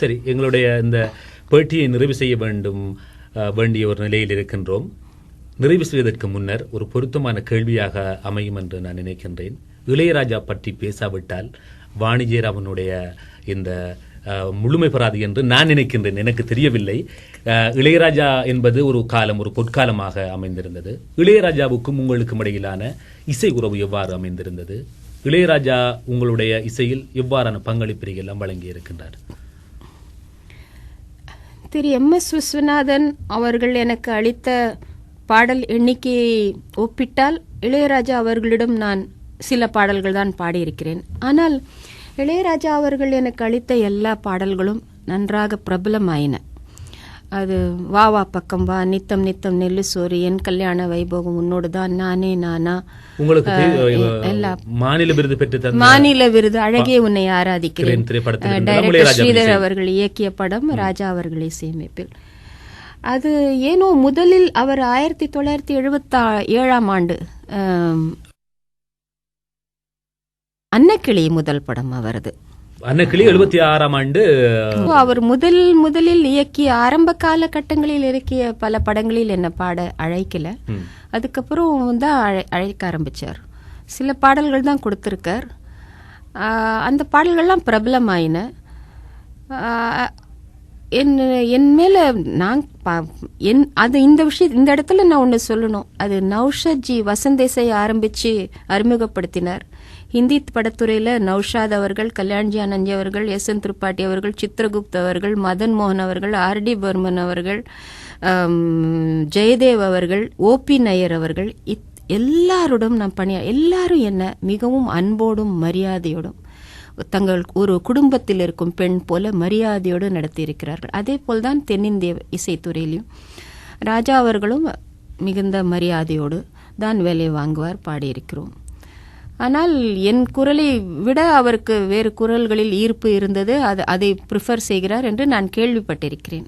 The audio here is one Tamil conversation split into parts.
சரி எங்களுடைய இந்த பேட்டியை நிறைவு செய்ய வேண்டும் வேண்டிய ஒரு நிலையில் இருக்கின்றோம். நிறைவு செய்வதற்கு முன்னர் ஒரு பொருத்தமான கேள்வியாக அமையும் என்று நான் நினைக்கின்றேன். இளையராஜா பற்றி பேசாவிட்டால் வாணிஜியர் அவனுடைய இந்த முழுமை பெறாது என்று நான் நினைக்கின்றேன். எனக்கு தெரியவில்லை. இளையராஜா என்பது ஒரு காலம் ஒரு பொற்காலமாக அமைந்திருந்தது. இளையராஜாவுக்கும் உங்களுக்கும் இடையிலான இசை உறவு எவ்வாறு அமைந்திருந்தது? இளையராஜா உங்களுடைய இசையில் எவ்வாறான பங்களிப்பிரிகள் எல்லாம் வழங்கி இருக்கின்றார் திரு எம் எஸ் விஸ்வநாதன் அவர்கள் எனக்கு அளித்த பாடல் எண்ணிக்கையை ஒப்பிட்டால் இளையராஜா அவர்களிடம் நான் சில பாடல்கள் தான் பாடியிருக்கிறேன். ஆனால் இளையராஜா அவர்கள் எனக்கு அளித்த எல்லா பாடல்களும் நன்றாக பிரபலமாயின. அது வா வா பக்கம் வா நித்தம் நித்தம் நெல்லு சோறு என் கல்யாண வைபோகம் உன்னோடு தான் நானே நானா. உங்களுக்கு மாநில விருது பெற்று மாநில விருது அழகே உன்னை ஆராதிக்கிறேன். டைரக்டர் ஸ்ரீதர். அவர்கள் இயக்கிய படம் ராஜா அவர்கள் இசையமைப்பில் அது ஏனோ முதலில் அவர் ஆயிரத்தி தொள்ளாயிரத்தி எழுபத்தி ஏழாம் ஆண்டு அன்னக்கிளி முதல் படம் அவரது. அன்னக்கிளி எழுபத்தி ஆறாம் ஆண்டு அவர் முதல் முதலில் இயக்கிய ஆரம்ப காலகட்டங்களில் இயக்கிய பல படங்களில் என்ன பாட அழைக்கல. அதுக்கப்புறம் தான் அழை அழைக்க ஆரம்பிச்சார். சில பாடல்கள் தான் கொடுத்துருக்கார். அந்த பாடல்கள்லாம் பிரபலமாயின. என் என் மேலே நான் என் அது இந்த விஷயம் இந்த இடத்துல நான் ஒன்று சொல்லணும். அது நௌஷத் ஜி வசந்தேசை ஆரம்பித்து அறிமுகப்படுத்தினார். ஹிந்தி படத்துறையில் நௌஷாத் அவர்கள் கல்யாண்ஜி ஆனந்தி அவர்கள் எஸ் என் திரிபாட்டி அவர்கள் சித்ரகுப்த் அவர்கள் மதன் மோகன் அவர்கள் ஆர் டி பர்மன் அவர்கள் ஜெயதேவ் அவர்கள் ஓபி நயர் அவர்கள் இத் எல்லாரோடும் நான் பணியா எல்லாரும் என்ன மிகவும் அன்போடும் மரியாதையோடும் தங்கள் ஒரு குடும்பத்தில் இருக்கும் பெண் போல மரியாதையோடு நடத்தியிருக்கிறார்கள். அதே போல்தான் தென்னிந்திய இசைத்துறையிலையும் ராஜா அவர்களும் மிகுந்த மரியாதையோடு தான் வேலை வாங்குவார் பாடியிருக்கிறோம். ஆனால் என் குரலை விட அவருக்கு வேறு குரல்களில் ஈர்ப்பு இருந்தது. அது அதை ப்ரிஃபர் செய்கிறார் என்று நான் கேள்விப்பட்டிருக்கிறேன்.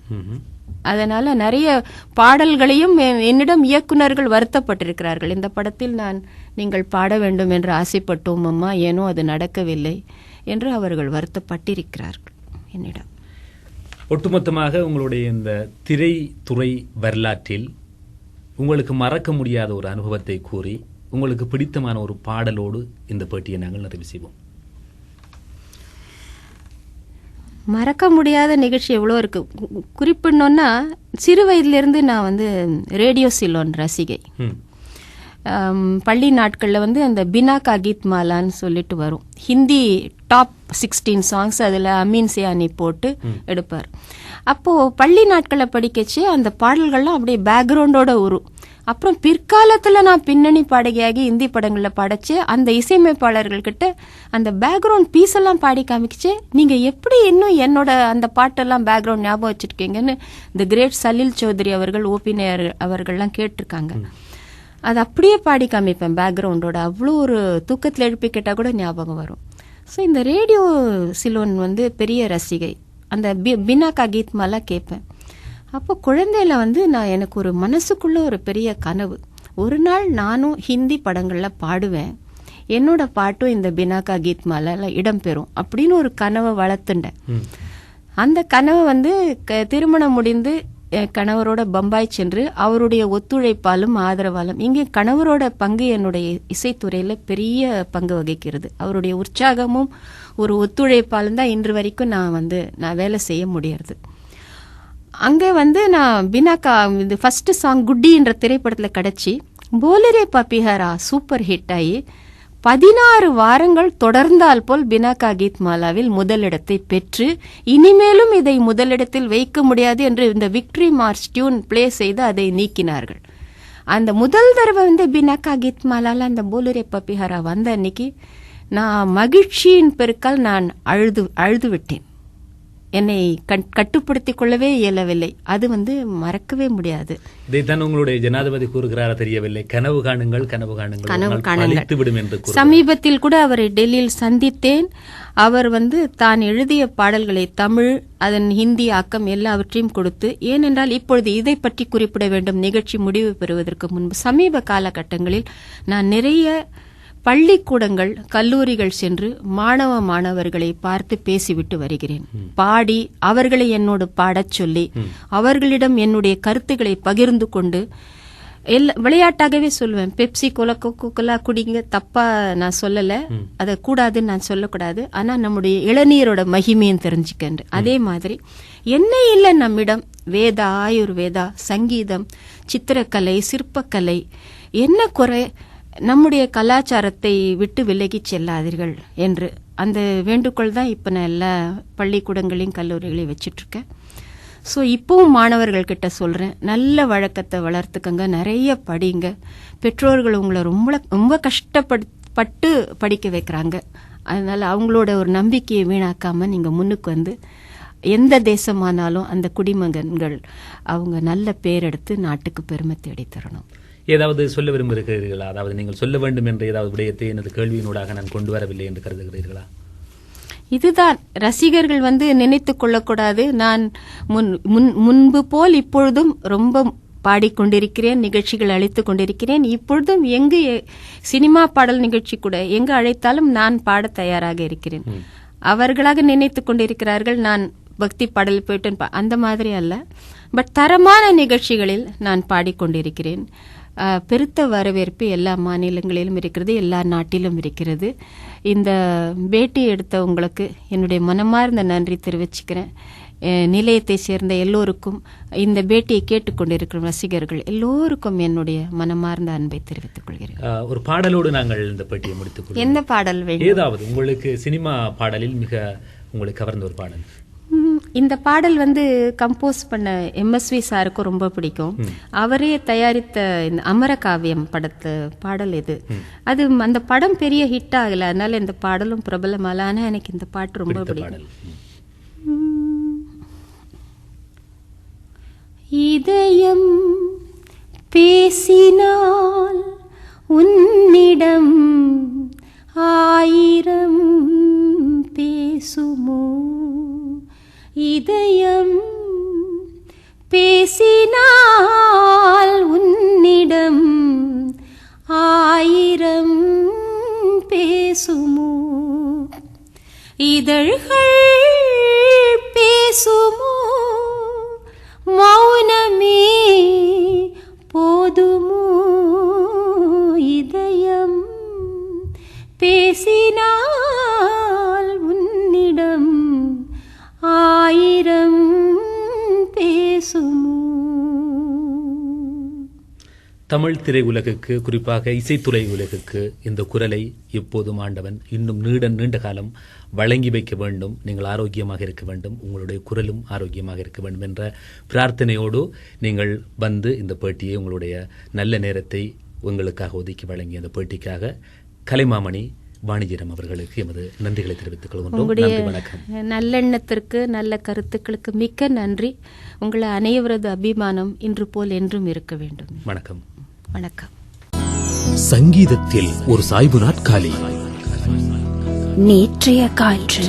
அதனால நிறைய பாடல்களையும் என்- என்னிடம் இயக்குனர்கள் வருத்தப்பட்டிருக்கிறார்கள். இந்த படத்தில் நான் நீங்கள் பாட வேண்டும் என்று ஆசைப்பட்டோம் அம்மா ஏனோ அது நடக்கவில்லை என்று அவர்கள் வருத்தப்பட்டிருக்கிறார்கள் என்னிடம். ஒட்டுமொத்தமாக உங்களுடைய இந்த திரைத்துறை வரலாற்றில் உங்களுக்கு மறக்க முடியாத ஒரு அனுபவத்தை கூறி உங்களுக்கு பிடித்தமான ஒரு பாடலோடு இந்த பேட்டியை நாங்கள் நிறைவு செய்வோம். மறக்க முடியாத நிகழ்ச்சி எவ்வளோ இருக்கு. கு- குறிப்பிடணும்னா சிறு வயதிலிருந்து நான் வந்து ரேடியோ சிலோன் ரசிகை. பள்ளி நாட்களில் வந்து அந்த பினா கா கீத் மாலான்னு சொல்லிட்டு வரும். ஹிந்தி டாப் சிக்ஸ்டீன் சாங்ஸ் அதில் அமீன் சியானி போட்டு எடுப்பார். அப்போது பள்ளி நாட்களில் படிக்கச்சு அந்த பாடல்கள்லாம் அப்படியே பேக்ரவுண்டோட வரும் அப்புறம் பிற்காலத்தில் நான் பின்னணி பாடகியாகி ஹிந்தி படங்களில் படைச்சு அந்த இசையமைப்பாளர்கள்கிட்ட அந்த பேக்ரவுண்ட் பீஸ் எல்லாம் பாடி காமிக்கிச்சு. நீங்கள் எப்படி இன்னும் என்னோட அந்த பாட்டெல்லாம் பேக்ரவுண்ட் ஞாபகம் வச்சுருக்கீங்கன்னு இந்த கிரேட் சலீல் சௌத்ரி அவர்கள் ஓபி நேயர் அவர்கள்லாம் கேட்டிருக்காங்க. அது அப்படியே பாடி காமிப்பேன் பேக்ரவுண்டோட அவ்வளோ ஒரு தூக்கத்தில் எழுப்பி கேட்டால் கூட ஞாபகம் வரும். ஸோ இந்த ரேடியோ சிலோன் வந்து பெரிய ரசிகை. அந்த பி பினாக்கா கீத் மாலாம் கேட்பேன். அப்போ குழந்தையில வந்து நான் எனக்கு ஒரு மனசுக்குள்ள ஒரு பெரிய கனவு. ஒரு நாள் நானும் ஹிந்தி படங்களில் பாடுவேன். என்னோட பாட்டும் இந்த பினாக்கா கீத் மாலால இடம்பெறும் அப்படின்னு ஒரு கனவை வளர்த்துண்டேன். அந்த கனவு வந்து க- திருமணம் முடிந்து கணவரோட பம்பாய் சென்று அவருடைய ஒத்துழைப்பாலும் ஆதரவாலும் இங்கே கணவரோட பங்கு என்னுடைய இசைத்துறையில பெரிய பங்கு வகிக்கிறது. அவருடைய உற்சாகமும் ஒரு ஒத்துழைப்பாலும் தான் இன்று வரைக்கும் நான் வந்து நான் வேலை செய்ய முடியறது. அங்கே வந்து நான் பினாக்கா இந்த ஃபஸ்ட்டு சாங் குட்டின்ற திரைப்படத்தில் கிடச்சி போலரே பப்பிஹரா சூப்பர் ஹிட் ஆகி பதினாறு வாரங்கள் தொடர்ந்தால் போல் பினாக்கா கீத் மாலாவில் முதலிடத்தை பெற்று இனிமேலும் இதை முதலிடத்தில் வைக்க முடியாது என்று இந்த விக்டரி மார்ச் டியூன் பிளே செய்து அதை நீக்கினார்கள். அந்த முதல் தடவை வந்து பினாக்கா கீத் மாலால அந்த போலரே பப்பிஹாரா வந்த அன்னைக்கு நான் மகிழ்ச்சியின் பெருக்கால் நான் அழுது அழுது விட்டேன் என்னை கட்டுப்படுத்திக் கொள்ளவே இயலவில்லை. அது வந்து மறக்கவே முடியாது. இதைத்தான் உங்களுடைய ஜனாதிபதி கூறுகிறாரா தெரியவில்லை. கனவு காணுங்கள் கனவு காணுங்கள். கனவு காணுங்கள். சமீபத்தில் கூட அவரை டெல்லியில் சந்தித்தேன். அவர் வந்து தான் எழுதிய பாடல்களை தமிழ் அதன் ஹிந்தி ஆக்கம் எல்லாவற்றையும் கொடுத்து ஏனென்றால் இப்பொழுது இதை பற்றி குறிப்பிட வேண்டும். நிகழ்ச்சி முடிவு பெறுவதற்கு முன்பு சமீப காலகட்டங்களில் நான் நிறைய பள்ளிக்கூடங்கள் கல்லூரிகள் சென்று மாணவ மாணவர்களை பார்த்து பேசிவிட்டு வருகிறேன். பாடி அவர்களை என்னோடு பாடச் சொல்லி அவர்களிடம் என்னுடைய கருத்துக்களை பகிர்ந்து கொண்டு எல்லா விளையாட்டாகவே சொல்லுவேன் பெப்சி கோலா குடிங்க தப்பா நான் சொல்லல. அதை கூடாதுன்னு நான் சொல்லக்கூடாது. ஆனா நம்முடைய இளநீரோட மகிமையும் தெரிஞ்சுக்கன்று அதே மாதிரி என்ன இல்லை நம்மிடம் வேதா ஆயுர்வேதா சங்கீதம் சித்திரக்கலை சிற்பக்கலை என்ன குறை? நம்முடைய கலாச்சாரத்தை விட்டு விலகிச் செல்லாதீர்கள் என்று அந்த வேண்டுகோள் தான் இப்போ நான் எல்லா பள்ளிக்கூடங்களையும் கல்லூரிகளையும் வச்சிட்ருக்கேன். ஸோ இப்பவும் மாணவர்கள் சொல்கிறேன் நல்ல வழக்கத்தை வளர்த்துக்கங்க நிறைய படிங்க. பெற்றோர்கள் உங்களை ரொம்ப ரொம்ப கஷ்டப்பட்டு பட்டு படிக்க வைக்கிறாங்க. அதனால் அவங்களோட ஒரு நம்பிக்கையை வீணாக்காமல் நீங்கள் முன்னுக்கு வந்து எந்த தேசமானாலும் அந்த குடிமகன்கள் அவங்க நல்ல பேர் எடுத்து நாட்டுக்கு பெருமை தேடி தரணும். ஏதாவது சொல்ல விரும்புகிறீர்களா? அதாவது நீங்கள் சொல்ல வேண்டும் என்ற ஏதாவது விடயத்தை எனது கேள்வியினூடாக நான் கொண்டு வரவில்லை என்று கருதுகிறீர்களா? இதுதான். ரசிகர்கள் வந்து நினைத்து கொள்ளக்கூடாது. நான் முன் முன் முன்பு போல் இப்பொழுதும் ரொம்ப பாடிக்கொண்டிருக்கிறேன் நிகழ்ச்சிகள் அழைத்து கொண்டிருக்கிறேன். இப்பொழுதும் எங்கு சினிமா பாடல் நிகழ்ச்சி கூட எங்கு அழைத்தாலும் நான் பாட தயாராக இருக்கிறேன். அவர்களாக நினைத்து கொண்டிருக்கிறார்கள். நான் பக்தி பாடல் போயிட்டு அந்த மாதிரி அல்ல. பட் தரமான நிகழ்ச்சிகளில் நான் பாடிக்கொண்டிருக்கிறேன். பெருத்த வரவேற்பு எல்லா மாநிலங்களிலும் இருக்கிறது எல்லா நாட்டிலும் இருக்கிறது. இந்த பேட்டி எடுத்த உங்களுக்கு என்னுடைய மனமார்ந்த நன்றி தெரிவிச்சுக்கிறேன். நிலையத்தை சேர்ந்த எல்லோருக்கும் இந்த பேட்டியை கேட்டுக்கொண்டிருக்கும் ரசிகர்கள் எல்லோருக்கும் என்னுடைய மனமார்ந்த அன்பை தெரிவித்துக் கொள்கிறேன். ஒரு பாடலோடு நாங்கள் இந்த பேட்டியை முடித்துக் எந்த பாடல் வேண்டும் ஏதாவது உங்களுக்கு சினிமா பாடலில் மிக உங்களுக்கு கவர்ந்த ஒரு பாடல். இந்த பாடல் வந்து கம்போஸ் பண்ண எம்எஸ்வி சாருக்கும் ரொம்ப பிடிக்கும். அவரே தயாரித்த இந்த அமரகாவியம் படத்து பாடல் இது. அது அந்த படம் பெரிய ஹிட் ஆகல. அதனால இந்த பாடலும் பிரபலமால ஆனா எனக்கு இந்த பாட்டு ரொம்ப பிடிக்கும். இதயம் பேசினால் உன்னிடம் ஆயிரம் பேசுமோ? இதயம் பேசினால் உன்னிடம் ஆயிரம் பேசுமோ? இதழ்கள் தமிழ் திரையுலகுக்கு குறிப்பாக இசைத்துறை உலகுக்கு இந்த குரலை எப்போதும் ஆண்டவன் இன்னும் நீண்ட நீண்ட காலம் வழங்கி வைக்க வேண்டும். நீங்கள் ஆரோக்கியமாக இருக்க வேண்டும். உங்களுடைய குரலும் ஆரோக்கியமாக இருக்க வேண்டும் என்ற பிரார்த்தனையோடு நீங்கள் வந்து இந்த பேட்டியை உங்களுடைய நல்ல நேரத்தை உங்களுக்காக ஒதுக்கி வழங்கிய அந்த பேட்டிக்காக கலைமாமணி வாணிஜரம் அவர்களுக்கு எமது நன்றிகளை தெரிவித்துக் கொள்கின்றோம். வணக்கம். நல்லெண்ணத்திற்கு நல்ல கருத்துக்களுக்கு மிக்க நன்றி. உங்களை அனைவரது அபிமானம் இன்று போல் என்றும் இருக்க வேண்டும். வணக்கம். வணக்கம். சங்கீதத்தில் ஒரு சாய்வு நாட்காலி நேற்றைய காற்று.